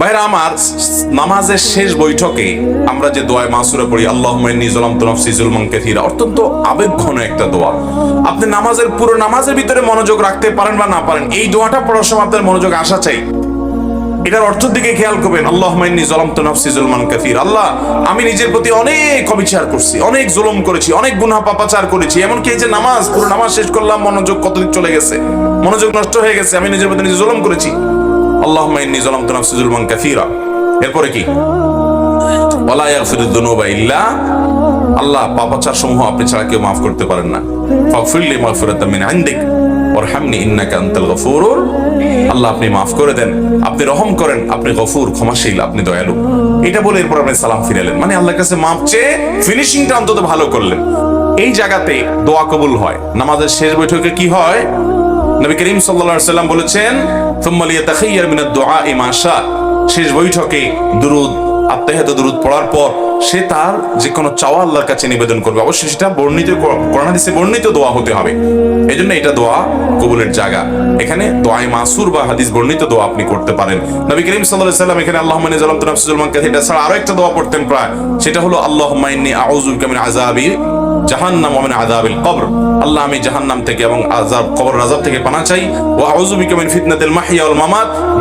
ভাইরা, আমার নামাজের শেষ বৈঠকে আমরা যে দোয়া মাসুরা পড়ি আল্লাহ নিজলাম তো নফসি জুলমান কাসীরা অত্যন্ত আবেগঘন একটা দোয়া। আপনি নামাজের, পুরো নামাজের ভিতরে মনোযোগ রাখতে পারেন বা না পারেন, এই দোয়াটা পড়ার সময় আপনার মনোযোগ আসা চাই। এটার অর্থের দিকে খেয়াল করবেন আল্লাহ মাইনি জলাম তো নফসি জুলমান কাফির আল্লাহ, আমি নিজের প্রতি অনেক অবিচার করছি, অনেক জুলম করেছি, অনেক গুনাহ পাপাচার করেছি, এমনকি এই যে নামাজ, পুরো নামাজ শেষ করলাম, মনোযোগ কতদিন চলে গেছে? মনোযোগ নষ্ট হয়ে গেছে, আমি নিজের প্রতি নিজে জুলুম করেছি। আল্লাহ জুলমান কাফিরা এরপরে কি? ইয়াগফিরুদ ইল্লা আল্লাহ পাপাচার সমূহ আপনি ছাড়া কেউ মাফ করতে পারেন না। ফাগফিরলি মাগফিরাতাম মিন ইনদিক ওয়ারহামনি ইন্নাকা আনতাল গফুরুর। আল্লাহ আপনি মাফ করে দেন, আপনি রহম করেন, আপনি গফুর, ক্ষমাশীল, আপনি দয়ালু। এটা বলে এরপর আপনি সালাম ফিরালেন। মানে আল্লাহর কাছে মাফ চেয়ে ফিনিশিংটা অন্তত ভালো করলেন। এই জায়গাতে দোয়া কবুল হয়। নামাজের শেষ বৈঠকে কি হয়? নবী করিম আলাইহি সাল্লাম বলেছেন, সুম্মা লিয়াতাখাইয়ার মিনাদ দুআ মা শেষ বৈঠকে দুরুদ, আত্মাহিত দুরুদ পড়ার পর সে তার যে কোনো চাওয়া আল্লাহর কাছে নিবেদন করবে। অবশ্যই সেটা বর্ণিত, কোরআন হাদিসে বর্ণিত দোয়া হতে হবে। এই জন্য এটা দোয়া কবুলের জায়গা। এখানে দোয়াই মাসুর বা হাদিস বর্ণিত দোয়া আপনি করতে পারেন। নবী করিম সাল্লাল্লাহু আলাইহি সাল্লাম এখানে, আল্লাহুম্মা ইন্নী যালামতু নাফসি যুলমান এটা ছাড়া আরও একটা দোয়া পড়তেন প্রায়। সেটা হলো ইন্নী আউযু বিকা মিন আযাবি জাহান্নাম থেকে এবং কবর থেকে পানা চাই।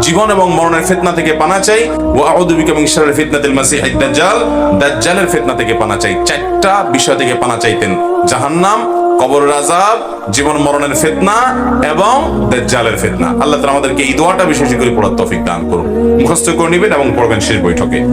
জীবন এবং মরণের ফিতনা থেকে পানা চাই। থেকে পানা চাই। চারটা বিষয় থেকে পানা চাইতেন। জাহান্নাম কবর জীবন, মরণের ফিতনা এবং দাজ্জালের ফিতনা। আল্লাহ আমাদেরকে এই দোয়াটা বিশেষ করে পড়ার তৌফিক দান করুন। মুখস্থ করে নেবেন এবং পড়বেন শেষ বৈঠকে।